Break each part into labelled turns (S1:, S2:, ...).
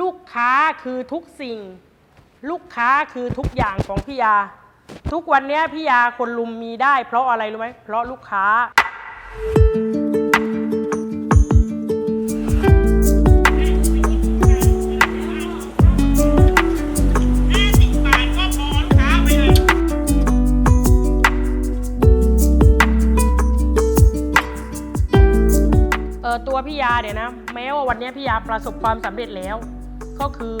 S1: ลูกค้าคือทุกสิ่ง ลูกค้าคือทุกอย่างของพี่ยา ทุกวันนี้พี่ยาคนลุมมีได้ เพราะอะไรรู้ไหมเพราะลูกค้า เออตัวพี่ยาเนี่ยนะ แม้ว่าวันนี้พี่ยาประสบความสำเร็จแล้ว ก็คือ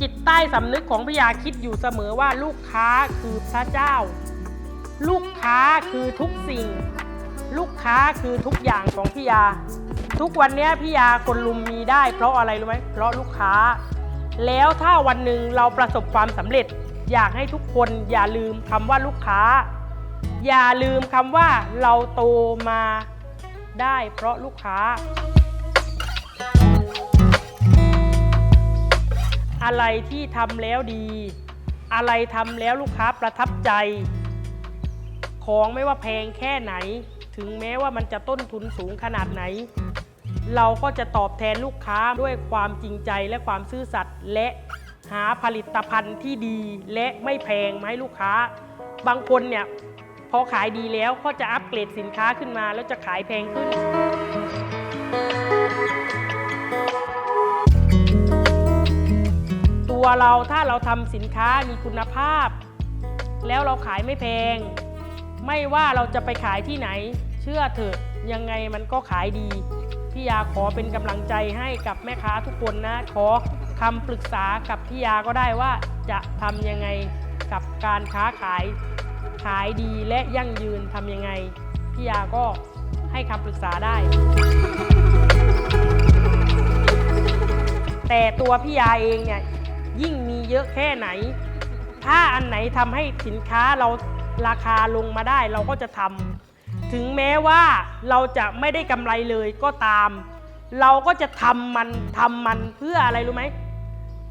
S1: จิตใต้สำนึกของพยาคิดอยู่เสมอว่าลูกค้าคือพระเจ้า ลูกค้าคือทุกสิ่ง ลูกค้าคือทุกอย่างของพี่ยา ทุกวันนี้พี่ยาคนลุมมีได้ เพราะอะไรรู้ไหมเพราะลูกค้า แล้วถ้าวันหนึ่งเราประสบความสำเร็จ อยากให้ทุกคนอย่าลืมคำว่าลูกค้า อย่าลืมคำว่าเราโตมาได้เพราะลูกค้า อะไรที่ทำแล้วดี อะไรทำแล้วลูกค้าประทับใจ ของไม่ว่าแพงแค่ไหน ถึงแม้ว่ามันจะต้นทุนสูงขนาดไหน เราก็จะตอบแทนลูกค้าด้วยความจริงใจและความซื่อสัตย์และหาผลิตภัณฑ์ที่ดีและไม่แพงมาให้ลูกค้า บางคนเนี่ยพอขายดีแล้วก็จะอัปเกรดสินค้าขึ้นมาแล้วจะขายแพงขึ้น เราถ้าเราทำสินค้ามีคุณภาพ แล้วเราขายไม่แพง ไม่ว่าเราจะไปขายที่ไหน เชื่อเถอะยังไงมันก็ขายดีพี่ยาขอเป็นกำลังใจให้กับแม่ค้าทุกคนนะ ขอคำปรึกษากับพี่ยาก็ได้ว่าจะทำยังไงกับการค้าขายขายดีและยั่งยืนทำยังไงพี่ยาก็ให้คำปรึกษาได้ แต่ตัวพี่ยาเองเนี่ย ยิ่งมีเยอะแค่ไหน ถ้าอันไหนทำให้สินค้าเราราคาลงมาได้เราก็จะทำถึงแม้ว่าเราจะไม่ได้กำไรเลยก็ตาม เราก็จะทำมันทำมันเพื่ออะไรรู้ไหม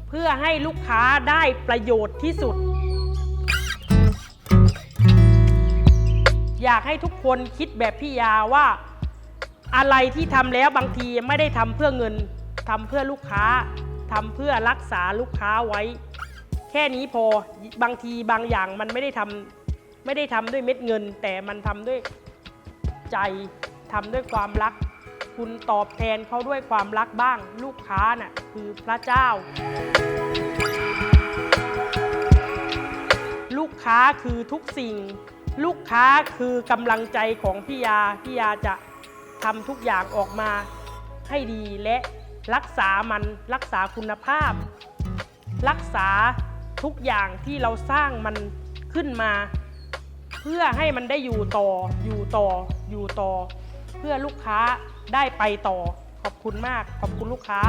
S1: เพื่อให้ลูกค้าได้ประโยชน์ที่สุด อยากให้ทุกคนคิดแบบพี่ยาว่า อะไรที่ทำแล้วบางทีไม่ได้ทำเพื่อเงินทำเพื่อลูกค้า ทำเพื่อรักษาลูกค้าไว้ แค่นี้พอบางทีบางอย่างมันไม่ได้ทำไม่ได้ทำด้วยเม็ดเงิน แต่มันทำด้วยใจทำด้วยความรัก คุณตอบแทนเขาด้วยความรักบ้าง ลูกค้าน่ะคือพระเจ้า ลูกค้าคือทุกสิ่ง ลูกค้าคือกำลังใจของพี่ยาพี่ยาจะทำทุกอย่างออกมาให้ดีและ รักษามันรักษาคุณภาพ รักษาทุกอย่างที่เราสร้างมันขึ้นมา เพื่อให้มันได้อยู่ต่ออยู่ต่ออยู่ต่อ เพื่อลูกค้าได้ไปต่อขอบคุณมาก ขอบคุณลูกค้า